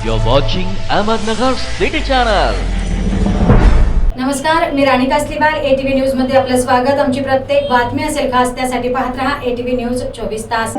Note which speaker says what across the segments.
Speaker 1: You're watching Ahmednagar City Channel.
Speaker 2: नमस्कार मी राणी कासलीवार ATV न्यूजमध्ये आपलं स्वागत आमची प्रत्येक बातमी असेल खास त्यासाठी पाहत रहा एटीव्ही न्यूज चोवीस तास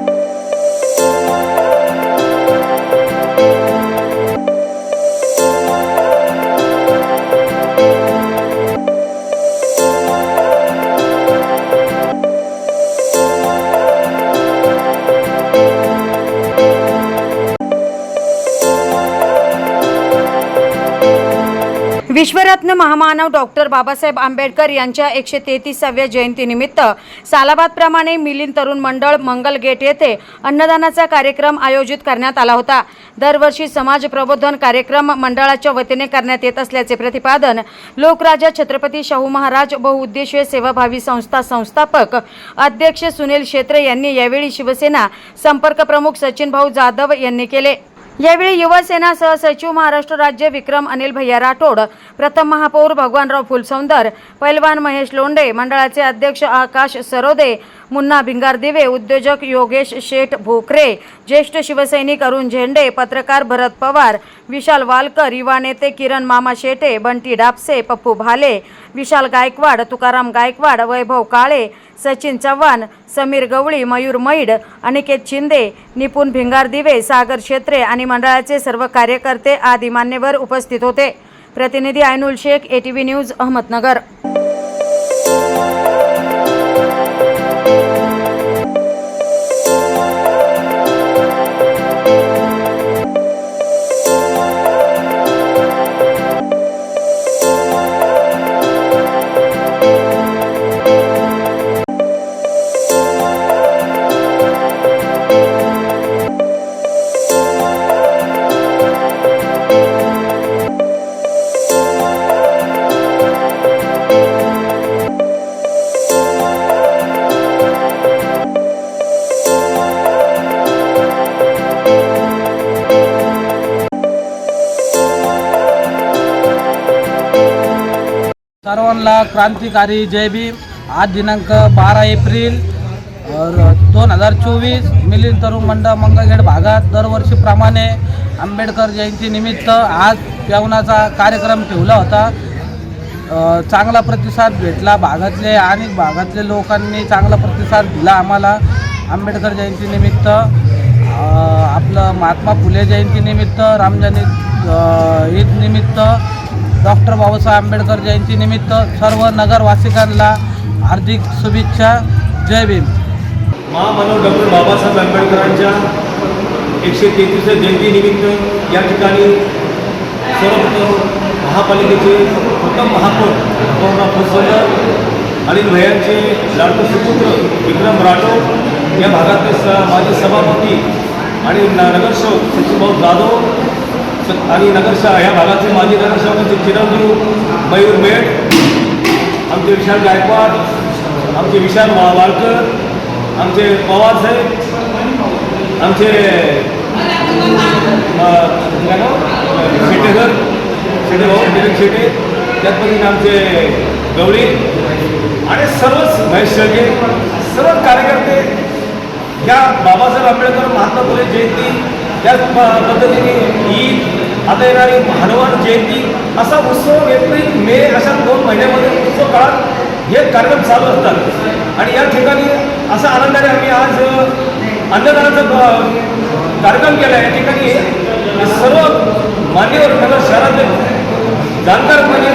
Speaker 2: विश्वरत्न महामानव डॉक्टर बाबासाहेब आंबेडकर यांच्या एकशे तेहतीसाव्या जयंतीनिमित्त सालाबादप्रमाणे मिलिंद तरुण मंडळ मंगल गेट येथे अन्नदानाचा कार्यक्रम आयोजित करण्यात आला होता. दरवर्षी समाज प्रबोधन कार्यक्रम मंडळाच्या वतीने करण्यात येत असल्याचे प्रतिपादन लोकराजा छत्रपती शाहू महाराज बहुउद्देशीय सेवाभावी संस्था संस्थापक अध्यक्ष सुनील शेत्रे यांनी यावेळी शिवसेना संपर्क प्रमुख सचिन भाऊ जाधव यांनी केले. यावेळी युवासेना सहसचिव महाराष्ट्र राज्य विक्रम अनिल भैया राठोड प्रथम महापौर भगवानराव फुलसौंदर पैलवान महेश लोंडे मंडळाचे अध्यक्ष आकाश सरोदे मुन्ना भिंगारदिवे उद्योजक योगेश शेठ भोकरे ज्येष्ठ शिवसैनिक अरुण झेंडे पत्रकार भरत पवार विशाल वालकर युवा नेते किरण मामा शेटे बंटी डापसे पप्पू भाले विशाल गायकवाड तुकाराम गायकवाड वैभव काळे सचिन चव्हाण समीर गवळी मयूर मैड अनिकेत शिंदे निपुण भिंगारदिवे सागर क्षेत्रे आणि मंडळाचे सर्व कार्यकर्ते आदी मान्यवर उपस्थित होते. प्रतिनिधी आयनुल शेख एटीव्ही न्यूज अहमदनगर.
Speaker 3: सर्वांना क्रांतिकारी जय भीम. आज दिनांक बारा एप्रिल दोन हजार चोवीस मिलिंद तरुण मंडळ मंगळगेट भागात दरवर्षीप्रमाणे आंबेडकर जयंतीनिमित्त आज जेवणाचा कार्यक्रम ठेवला होता. चांगला प्रतिसाद भेटला भागातले आणि भागातले लोकांनी चांगला प्रतिसाद दिला आम्हाला आंबेडकर जयंतीनिमित्त आपलं महात्मा फुले जयंतीनिमित्त रामजनी ईदनिमित्त डॉक्टर बाबासाहेब आंबेडकर जयंतीनिमित्त सर्व नगरवासिकांना हार्दिक शुभेच्छा. जय भीम.
Speaker 4: महामानव डॉक्टर बाबासाहेब आंबेडकरांच्या एकशे तेहतीसव्या जयंतीनिमित्त या ठिकाणी सर्वप्रथम महापालिकेचे प्रथम महापौर भगवानराव फुलसौंदर आणि भयांचे लाडको सुपुत्र विक्रम राठोड या भागातले स माजी सभापती आणि नगरसेवक सचिनभाऊ जाधव आणि नगरशाह ह्या भागाचे माजी नगरसेवकांचे चिरंजीव मयूर मेट आमचे विशाल गायकवाड आमचे विशाल वा वाळकर आमचे पवार साहेब आमचे शेटेकर शेटे भाऊ दिलीप शेटे त्याचपैकी आमचे गवळी आणि सर्वच महेश शेळके सर्व कार्यकर्ते या बाबासाहेब आंबेडकर महात्मा फुले जयंती त्याच पद्धतीने ईद आता येणारी हनुमान जयंती असा उत्सव एप्रिल मे अशा दोन महिन्यामध्ये उत्सव काळात हे कार्यक्रम चालू असतात. आणि या ठिकाणी असा आनंदाने आम्ही आज अ, अन्नदानाचा कार्यक्रम केला. या ठिकाणी सर्व मान्यवर नगर शहरातले जाणकार म्हणजे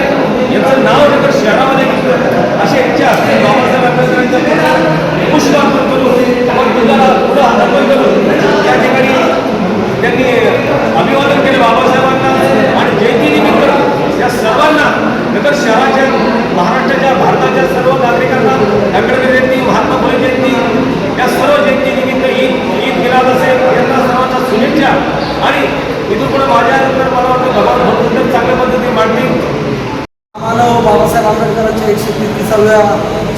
Speaker 4: यांचं नाव नगर शहरामध्ये घेतलं अशी इच्छा असते बाबासाहेब आंबेडकरांच्या पुष्प अर्पण करून मग दुधाला पुढं हातापण करून या ठिकाणी त्यांनी अभिवादन केलं बाबासाहेबांना आणि जयंतीनिमित्त या सर्वांना नगर शहराच्या महाराष्ट्राच्या भारताच्या सर्व नागरिकांना आंबेडकर जयंती महात्मा फुले जयंती या सर्व जयंतीनिमित्त ईद ईद मिलाद असेल यांना सर्वांना शुभेच्छा आणि इथून पुढे माझ्यानंतर मला वाटतं भगवान भगवंत चांगल्या पद्धतीने मांडतील
Speaker 5: मानव बाबासाहेब आंबेडकरांच्या एकशे तेहतीसाव्या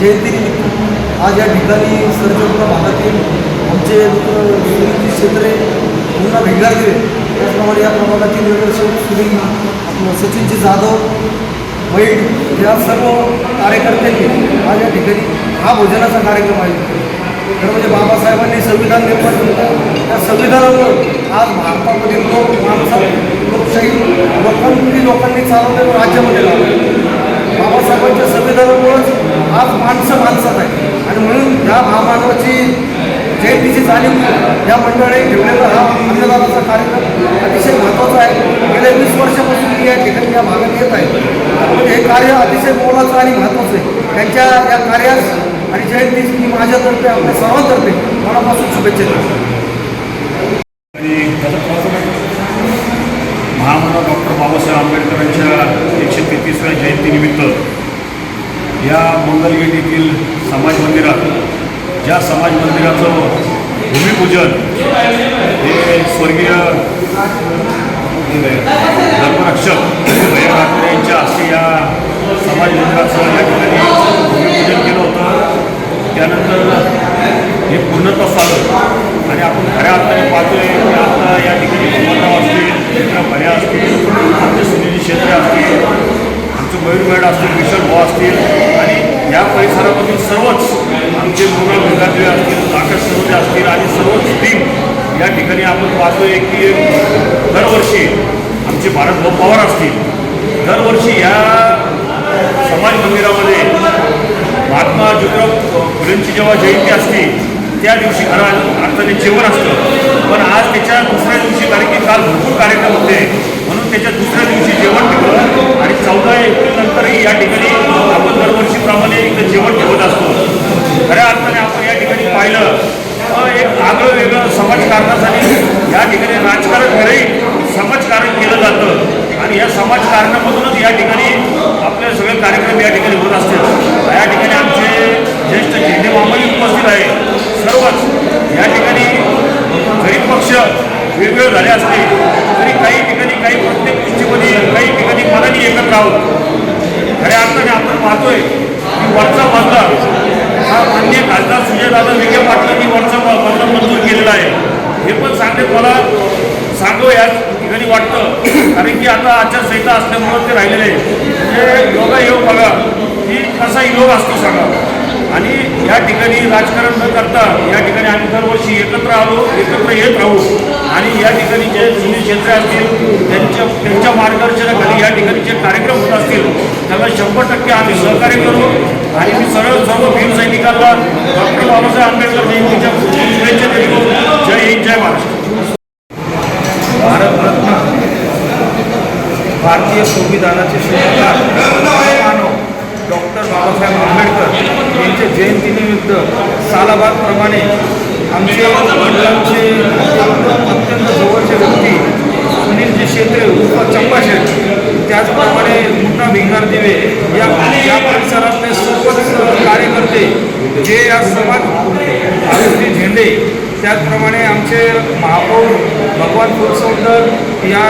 Speaker 5: जयंतीनिमित्त आज या ठिकाणी सर्जपूर्ण भागातील आमचे मित्र क्षेत्रे क्षेत्रे मुन्ना गेले त्याचप्रमाणे या प्रभागातील नगरसेवक सुनील सचिनजी जाधव वैद या सर्व कार्यकर्त्यांनी आज या ठिकाणी हा भोजनाचा कार्यक्रम आहे खरं म्हणजे बाबासाहेबांनी संविधान निर्माण केलं. त्या संविधानावर आज भारतामधील लोक माणसं
Speaker 4: लोकशाही लोकांनी लोकांनी चालवलेलं राज्यामध्ये म्हणजे लावलं. बाबासाहेबांच्या संविधानामुळंच आज माणसं माणसात आहे आणि म्हणून या महामानवाची जयंतीची जाणीव या मंडळी ठेवलेला हा अन्नदानाचा कार्यक्रम अतिशय महत्त्वाचा आहे. गेल्या वीस वर्षापासून मी या ठिकाणी या भागात येत आहे. म्हणजे हे कार्य अतिशय मोलाचं आणि महत्त्वाचं आहे. त्यांच्या या कार्यास आणि जयंतीची मी माझ्यातर्फे आपल्या सर्वांतर्फे मनापासून शुभेच्छा देतो.
Speaker 6: महामानव डॉक्टर बाबासाहेब आंबेडकरांच्या एकशे तेहतीसव्या जयंतीनिमित्त या मंगलगेट येथील समाज मंदिरात ज्या समाज मंदिराचं भूमिपूजन हे स्वर्गीय धर्मरक्षक भैया ठाकरे यांच्या हस्ते या समाज मंदिराचं या ठिकाणी भूमिपूजन केलं होतं त्यानंतर हे पूर्णत्वास आलं आणि आपण खऱ्या अर्थाने पाहतोय की आता या ठिकाणी सुमनराव असतील मित्र भया असतील आमचे सुनील क्षेत्र असतील आमचे मयूर मॅड असतील विशाल भाऊ असतील आणि या परिसरामधील सर्वच आमचे मुलं विद्यार्थी असतील आकाश सरोदे असतील आणि सर्वच टीम या ठिकाणी आपण पाहतोय की दरवर्षी आमचे भारत भाऊ पवार असतील दरवर्षी या समाज मंदिरामध्ये महात्मा ज्योतिराव फुलेंची जेव्हा जयंती असते त्या दिवशी घरा अर्थाने जेवण असतं. पण आज त्याच्या दुसऱ्या दिवशी कारण की काल भरपूर कार्यक्रम होते म्हणून त्याच्या दुसऱ्या दिवशी जेवण ठेवलं आणि चौदा एप्रिल नंतरही या ठिकाणी आपण दरवर्षीप्रमाणे इथं जेवण ठेवत असतो खऱ्या अर्थाने आपण या ठिकाणी पाहिलं तर एक आगळं वेगळं समाजकारणासाठी या ठिकाणी राजकारण विरहित समाजकारण केलं जातं. आणि या समाजकारणामधूनच या ठिकाणी आपले सगळे कार्यक्रम या ठिकाणी होत असतील. या ठिकाणी आमचे ज्येष्ठ झेंडे मामाही उपस्थित आहे. सर्वच या ठिकाणी जरी पक्ष वेगवेगळे झाले असले तरी काही ठिकाणी काही प्रत्येक गोष्टीमध्ये काही ठिकाणी मनाने एकत्र आहोत. खऱ्या अर्थाने आपण पाहतोय की वरचा मजला हा मान्य खासदार सुजयदादा विखे पाटलांनी वरचा म- मजला मंजूर केलेला आहे. हे पण सांगण्यात मला सांगू या ठिकाणी वाटतं. कारण की आता आचारसंहिता असल्यामुळं ते राहिलेले आहे म्हणजे योगा योग बघा की कसा योग असतो सांगा. आणि या ठिकाणी राजकारण न करता या ठिकाणी आम्ही दरवर्षी एकत्र आलो एकत्र येत राहू. आणि या ठिकाणी जे जुनी क्षेत्रे असतील त्यांच्या त्यांच्या मार्गदर्शनाखाली या ठिकाणी जे कार्यक्रम होत असतील त्याला शंभर टक्के आम्ही सहकार्य करू. आणि मी सरळ सर्व भीम सैनिकांना डॉक्टर बाबासाहेब आंबेडकर जयंतीच्या शुभेच्छा देतो जय हिंद जय महाराष्ट्र
Speaker 7: भारतरत्न भारतीय संविधानाचे शिल्पकार मानव डॉक्टर बाबासाहेब आंबेडकर यांच्या जयंतीनिमित्त अलाहाबादप्रमाणे आमचे वडिलांचे अत्यंत जवळचे व्यक्ती सुनीलजी शेत्रे उर्फ चंपाशेठ त्याचप्रमाणे मुन्ना भिंगार दिवे या या परिसरातले सर्वच कार्यकर्ते जे या समाज आरोग्य झेंडे त्याचप्रमाणे आमचे महापौर भगवान फुलसौंदर या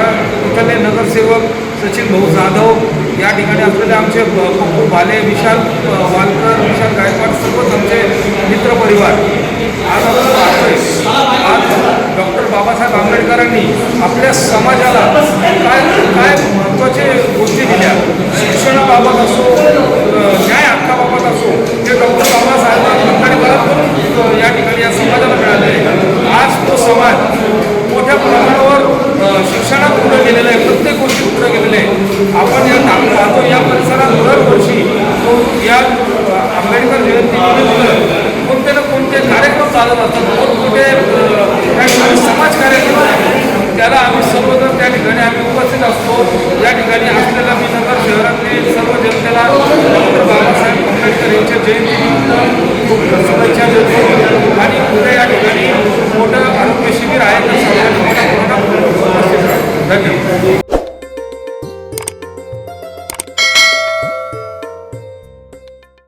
Speaker 7: इथले नगरसेवक सचिन भाऊ जाधव या ठिकाणी असलेले आमचे पप्पू भाले विशाल वालकर विशाल गायकवाड सर्वच आमचे मित्रपरिवार. आज आपण पाहतोय आज डॉक्टर बाबासाहेब आंबेडकरांनी आपल्या समाजाला काय काय महत्त्वाचे गोष्टी दिल्या. शिक्षणाबाबत असो न्याय हक्काबाबत असो ते डॉक्टर बाबासाहेब आंबेडकरांनी बरोबर या ठिकाणी या समाजाला मिळाले आहे. आज तो समाज मोठ्या प्रमाणावर शिक्षणात पुढे गेलेलं आहे प्रत्येक गोष्टी पुढे गेलेले आहे. आपण या ठाणे पाहतो या